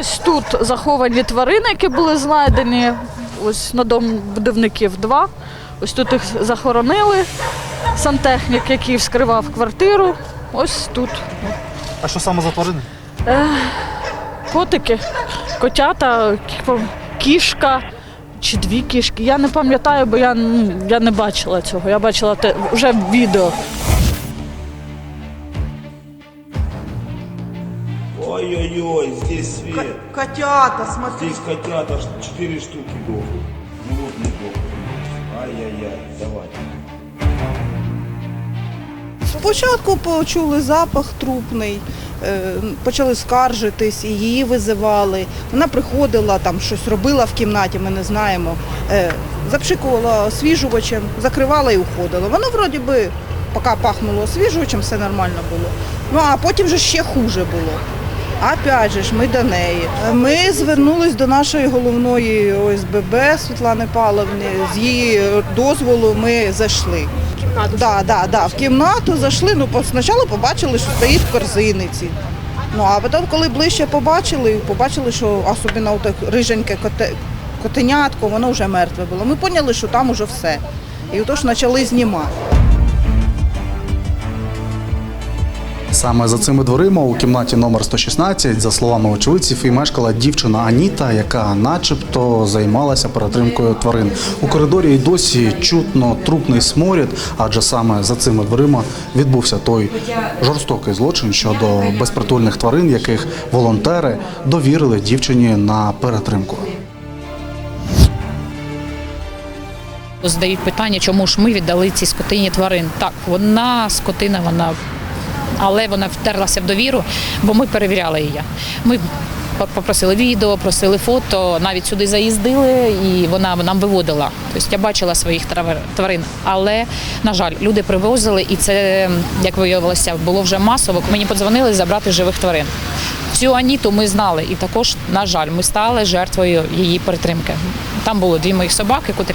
Ось тут заховані тварини, які були знайдені. Ось на дом будівників два. Ось тут їх захоронили. Сантехнік, який вскривав квартиру. Ось тут. А що саме за тварини? Котики, котята, кішка чи дві кішки. Я не пам'ятаю, бо я, ну, я не бачила цього. Я бачила те, вже в відео. Ой-ой-ой, здесь свет. Ко- Котята, смотри. Здесь котята четыре штуки дохнут. Ну вот не дохнут. Ай-яй-яй, давай. Спочатку почули запах трупний, е, почали скаржитись, і її визивали. Вона приходила, там щось робила в кімнаті, ми не знаємо. Е, Запшикувала освіжувачем, закривала і уходила. Воно вроді би, поки пахнуло освіжувачем, все нормально було. Ну а потім же ще хуже було. Опять же ж, ми до неї. Ми звернулись до нашої головної ОСББ Світлани Павловни. З її дозволу ми зайшли. Да, да, да, в кімнату зайшли. Ну, спочатку побачили, що стоїть в корзиниці. Ну, а потім, коли ближче побачили, побачили, що особливо так риженьке коте, котенятко, воно вже мертве було. Ми поняли, що там уже все. І отож почали знімати. Саме за цими дверима у кімнаті номер 116, за словами очевидців, і мешкала дівчина Аніта, яка начебто займалася перетримкою тварин. У коридорі й досі чутно трупний сморід, адже саме за цими дверима відбувся той жорстокий злочин щодо безпритульних тварин, яких волонтери довірили дівчині на перетримку. Задають питання, чому ж ми віддали цій скотині тварин. Так, вона скотина, вона, але вона втерлася в довіру, бо ми перевіряли її. Ми попросили відео, просили фото, навіть сюди заїздили, і вона нам виводила. Тобто я бачила своїх тварин. Але, на жаль, люди привозили, і це, як виявилося, було вже масово. Мені подзвонили забрати живих тварин. Цю Аніту ми знали, і також, на жаль, ми стали жертвою її перетримки. Там було дві моїх собаки, котрі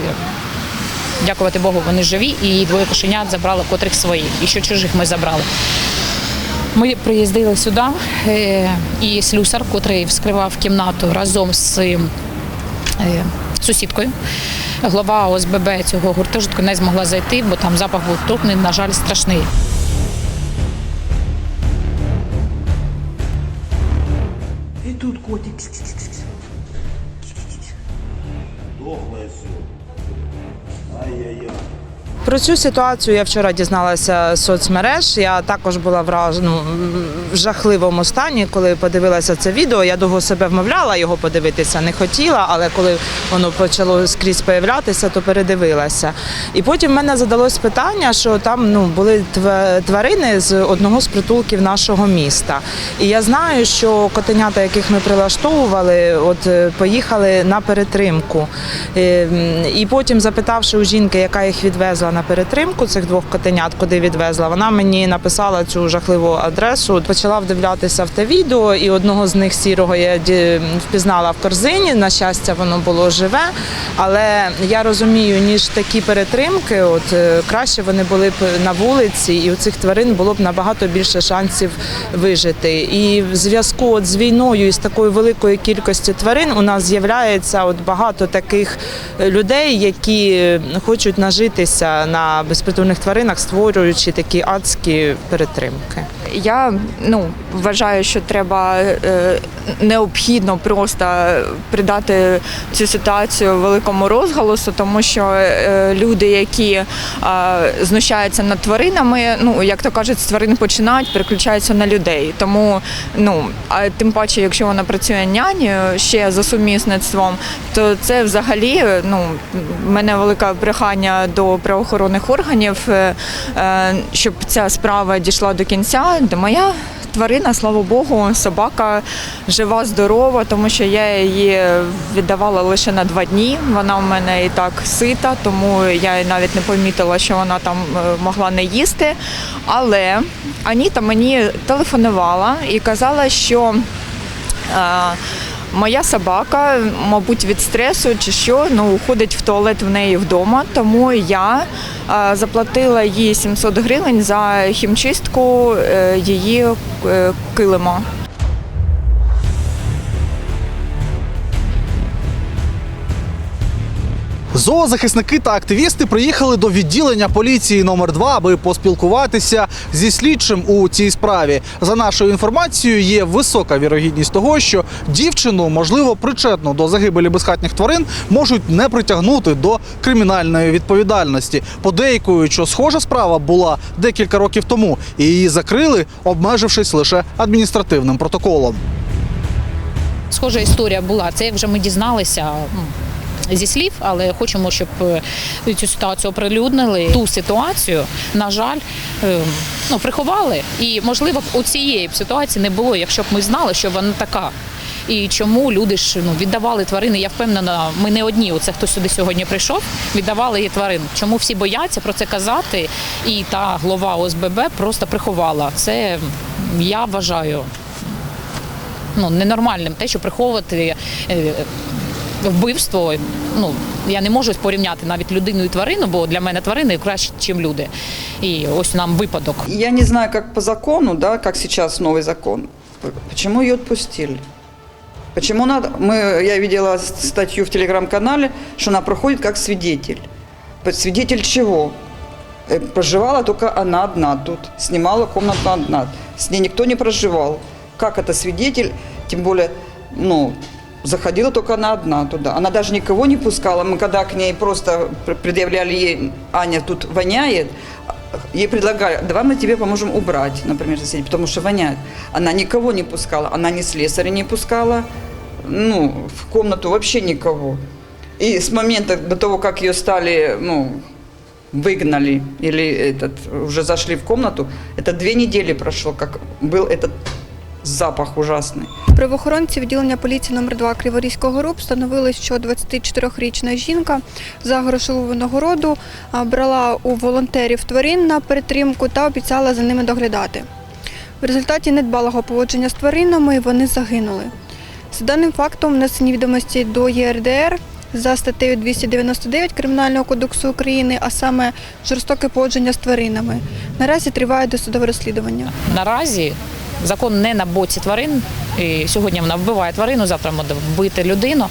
Дякувати Богу, вони живі, і двоє кошенят забрали котрих своїх, і ще чужих ми забрали. Ми приїздили сюди, е, і слюсар, котрий вскривав кімнату разом з е, сусідкою. Глава ОСББ цього гуртожитку не змогла зайти, бо там запах був трупний, на жаль, страшний. І тут котик. Дохлое все. Ай-яй-яй. Про цю ситуацію я вчора дізналася з соцмереж. Я також була вражена ну, в жахливому стані, коли подивилася це відео. Я довго себе вмовляла його подивитися, не хотіла, але коли воно почало скрізь появлятися, то передивилася. І потім в мене задалось питання, що там ну були тварини з одного з притулків нашого міста. І я знаю, що котенята, яких ми прилаштовували, от е, поїхали на перетримку. Е, І потім, запитавши у жінки, яка їх відвезла на перетримку, цих двох котенят, куди відвезла, вона мені написала цю жахливу адресу. Почала вдивлятися в те відео, і одного з них сірого я впізнала в корзині. На щастя, воно було живе. Але я розумію, ніж такі перетримки, от е, краще вони були б на вулиці, і у цих тварин було б набагато більше шансів вижити. І в зв'язку от з війною і з такою великою кількістю тварин у нас з'являється от багато таких е, людей, які е, хочуть нажитися на безпритульних тваринах, створюючи такі адські перетримки. Я ну вважаю, що треба е, необхідно просто придати цю ситуацію великому розголосу, тому що е, люди, які е, знущаються над тваринами, ну як то кажуть, з тварин починають, переключаються на людей. Тому ну а тим паче, якщо вона працює нянею ще за сумісництвом, то це взагалі ну мене велике прохання до правоохоронних органів, е, е, щоб ця справа дійшла до кінця. Де моя тварина, слава Богу, собака жива, здорова, тому що я її віддавала лише на два дні. Вона в мене і так сита, тому я навіть не помітила, що вона там е, могла не їсти. Але Аніта мені телефонувала і казала, що. е, Моя собака, мабуть, від стресу чи що, ну ходить в туалет в неї вдома. Тому я е, заплатила їй 700 гривень за хімчистку е, її е, килима. Зоозахисники та активісти приїхали до відділення поліції номер 2 аби поспілкуватися зі слідчим у цій справі. За нашою інформацією, є висока вірогідність того, що дівчину, можливо, причетну до загибелі безхатніх тварин, можуть не притягнути до кримінальної відповідальності. Подейкують, що схожа справа була декілька років тому, і її закрили, обмежившись лише адміністративним протоколом. Схожа історія була. Це як вже ми дізналися. Зі слів, але хочемо, щоб е, цю ситуацію оприлюднили. Ту ситуацію, на жаль, е, ну, приховали. І, можливо, б у цієї ситуації не було, якщо б ми знали, що вона така. І чому люди ж ну, віддавали тварини? Я впевнена, ми не одні. Оце хто сюди сьогодні прийшов, віддавали її тварин. Чому всі бояться про це казати? І та глава ОСББ просто приховала. Це я вважаю ну, ненормальним те, що приховувати е, вбивство. Ну, я не можу порівняти навіть людину і тварину, бо для мене тварини краще, ніж люди. І ось нам випадок. Я не знаю, как по закону, да, как сейчас новый закон, п- почему ее отпустили? Почему надо? Мы, я видела статью в телеграм-канале, что она проходит как свидетель. П- Свидетель чего? Э, Проживала только она одна тут, снимала комнату одна. С ней никто не проживал. Как это свидетель? Тем более, ну, заходила только она одна туда. Она даже никого не пускала. Мы когда к ней просто пр- предъявляли ей, Аня тут воняет, ей предлагали, давай мы тебе поможем убрать, например, соседей, потому что воняет. Она никого не пускала, она ни слесаря не пускала, ну, в комнату вообще никого. И с момента до того, как ее стали, ну, выгнали или этот, уже зашли в комнату, это две недели прошло, как был этот запах ужасный. Правоохоронці відділення поліції номер 2 Криворізького РУП встановили, що 24-річна жінка за грошову винагороду брала у волонтерів тварин на перетримку та обіцяла за ними доглядати. В результаті недбалого поводження з тваринами вони загинули. За даним фактом внесені відомості до ЄРДР за статтею 299 Кримінального кодексу України, а саме жорстоке поводження з тваринами. Наразі триває досудове розслідування. Наразі закон не на боці тварин. І сьогодні вона вбиває тварину, завтра буде вбити людину.